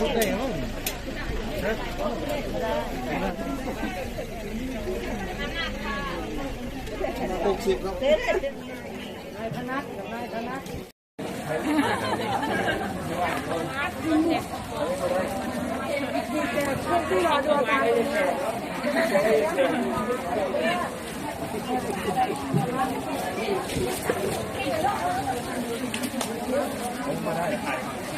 หกสิบแล้วนายธนัทกับนายธนัทที่รอดูอาการผมมาได้ถ่าย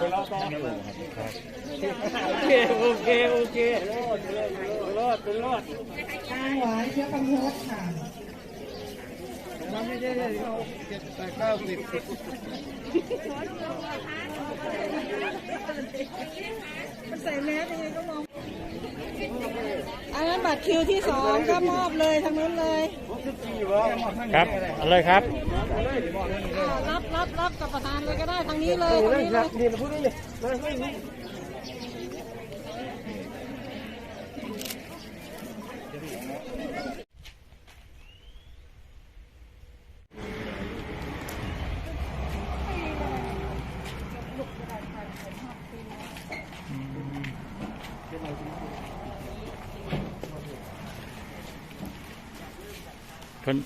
โอเค โอเครอดรอดรอดนางหวานเชื้อกำเนิดค่ะมันไม่ได้เราเจ็ดแปดเก้าสิบใส่แมสยังไงก็มองอันนั้นบัตรคิวที่สองก็มอบเลยทางนู้นเลย ครับเอาเลยครับอ่ารับรับรับกับประธานเลยก็ได้ทางนี้เลยทางนี้เลย นี่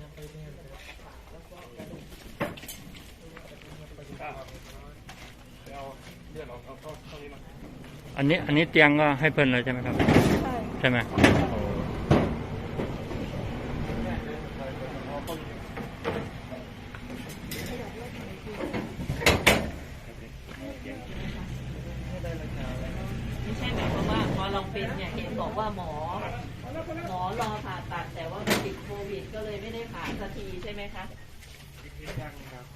มาพูดนี่เลยเพิ่นอันนี้อันนี้เตียงก็ให้เพิ่นเลยใช่ไหมครับ ใช่ใช่ไหมไม่ใช่หมายความว่าพอ เป็นเนี่ยเห็นบอกว่าหมอ หมอรอผ่าตัดแต่ว่าติดโควิด ก็เลยไม่ได้ผ่าสักทีใช่ไหมคะ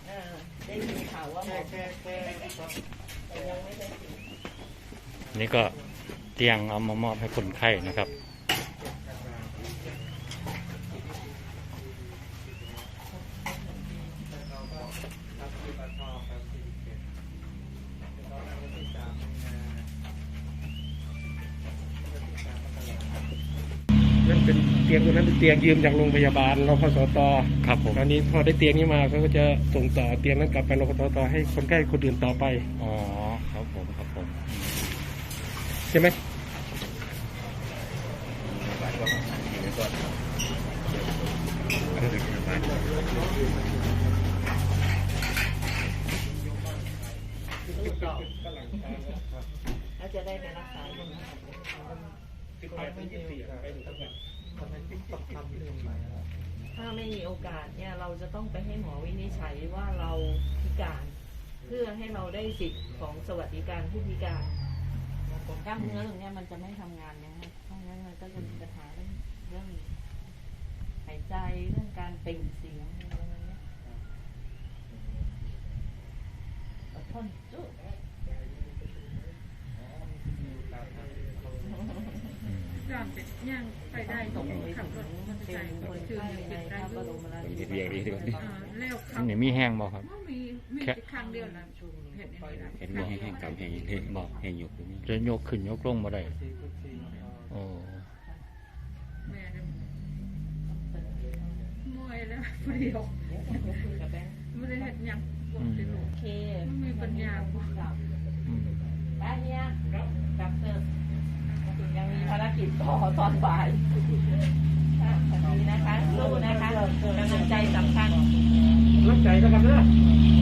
เออได้ยินข่าวว่าหมอแค่แค่แต่ยังไม่ได้ฉีดนี่ก็เตียงเอามามอบให้คนไข้นะครับ นั่นเป็นเตียงตัวนั้นเป็นเตียงยืมจากโรงพยาบาลรพสตครับผมตอนนี้พอได้เตียงนี้มาเขาก็จะส่งต่อเตียงนั้นกลับไปรพสตให้คนไข้คนอื่นต่อไปอ๋อครับผมครับผมใช่ไหมแล้วจะได้ไปรักษา ใช่ไหมถ้าไม่มีโอกาสเนี่ยเราจะต้องไปให้หมอวินิจฉัยว่าเราพิการ เพื่อให้เราได้สิทธิ์ของสวัสดิการผู้พิการกล้ามเนื้อตรงนี้มันจะไม่ทำงานนะฮะเพราะงั้นมันก็จะมีปัญหาเรื่องเรื่องหายใจเรื่องการเปล่งเสียงอะไรประมาณเนี้ยอดทนสู้ การเป็นย่างไปได้ตกขับรถมันเป็ใส่นคคนนชื่อไข้หนึ่งในเป็นได้พระบด้รวยมราชูปถัมภ์อ่าแล้วขัอับนนี้มีแห้งบ่ครับก็มีมีแค่ครั้งเดียวนะเห็นอย่างนี้นะเห็นว่าให้แห้งกำแห้งเห็นบอกแห้งหยกตรงนี้จะยกขึ้นยกลงมาได้โอ้แม่เนี่ยมวยแล้วพอดียวกับแบงค์ไม่ได้เห็นยังบอกติลูโอกเคไม่มีปัญญาบอกอืมได้เนี่ยกลับเถอะยังมีภาร กิจต่อตอนบ่ายค่ดีนะคะสู้นะคะกำลังใจสำคัญรังใจนะครับเนะ